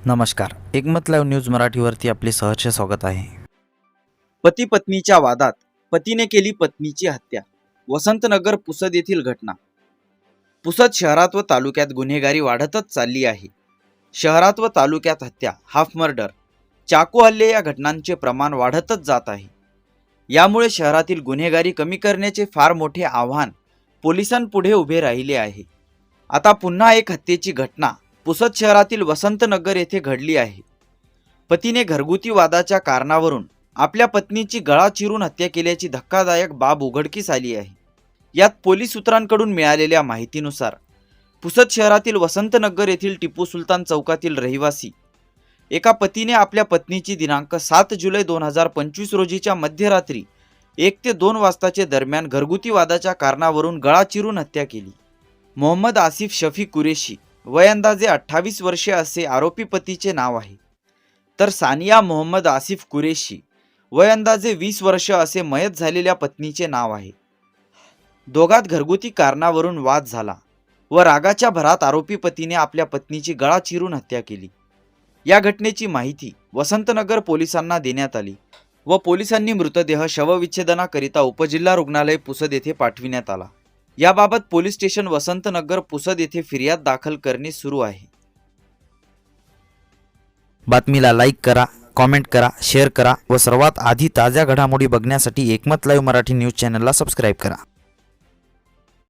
नमस्कार. एकमत live news मराठीवरती आपले सहर्ष स्वागत आहे. पती पत्नीच्या वादात पतीने केली पत्नीची हत्या. वसंतनगर पुसद येथील घटना. पुसद शहरात व तालुक्यात गुन्हेगारी वाढतच चालली आहे. शहरात व तालुक्यात हत्या हाफ मर्डर. चाकू हल्ले या घटनांचे प्रमाण वाढतच जात आहे. यामुळे शहरातील गुन्हेगारी कमी करण्याचे फार मोठे आव्हान पोलिसांपुढे उभे राहिले आहे. आता पुन्हा एक हत्येची घटना पुसद शहरातील वसंतनगर येथे घडली आहे. पतीने घरगुती वादाच्या कारणावरून आपल्या पत्नीची गळा चिरून हत्या केल्याची धक्कादायक बाब उघडकीस आली आहे. यात पोलीस सूत्रांकडून मिळालेल्या माहितीनुसार पुसद शहरातील वसंतनगर येथील टिपू सुलतान चौकातील रहिवासी एका पतीने आपल्या पत्नीची दिनांक सात जुलै दोन हजार पंचवीस रोजीच्या मध्यरात्री एक ते दोन वाजताचे दरम्यान घरगुती वादाच्या कारणावरून गळा चिरून हत्या केली. मोहम्मद आसिफ शफी कुरेशी वयंदाजे अठ्ठावीस वर्षे असे आरोपी पतीचे नाव आहे. तर सानिया मोहम्मद आसिफ कुरेशी वयंदाजे वीस वर्ष असे मयत झालेल्या पत्नीचे नाव आहे. दोघात घरगुती कारणावरून वाद झाला व रागाच्या भरात आरोपी पतीने आपल्या पत्नीची गळा चिरून हत्या केली. या घटनेची माहिती वसंतनगर पोलिसांना देण्यात आली व पोलिसांनी मृतदेह शवविच्छेदनाकरिता उपजिल्हा रुग्णालय पुसद येथे पाठविण्यात आला. याबाबत पोलीस स्टेशन वसंतनगर पुसद येथे फिर्याद दाखल करणे सुरू आहे. बातमीला लाईक करा कॉमेंट करा शेअर करा व सर्वात आधी ताज्या घडामोडी बघण्यासाठी एकमत लाईव्ह मराठी न्यूज चॅनलला सबस्क्राईब करा.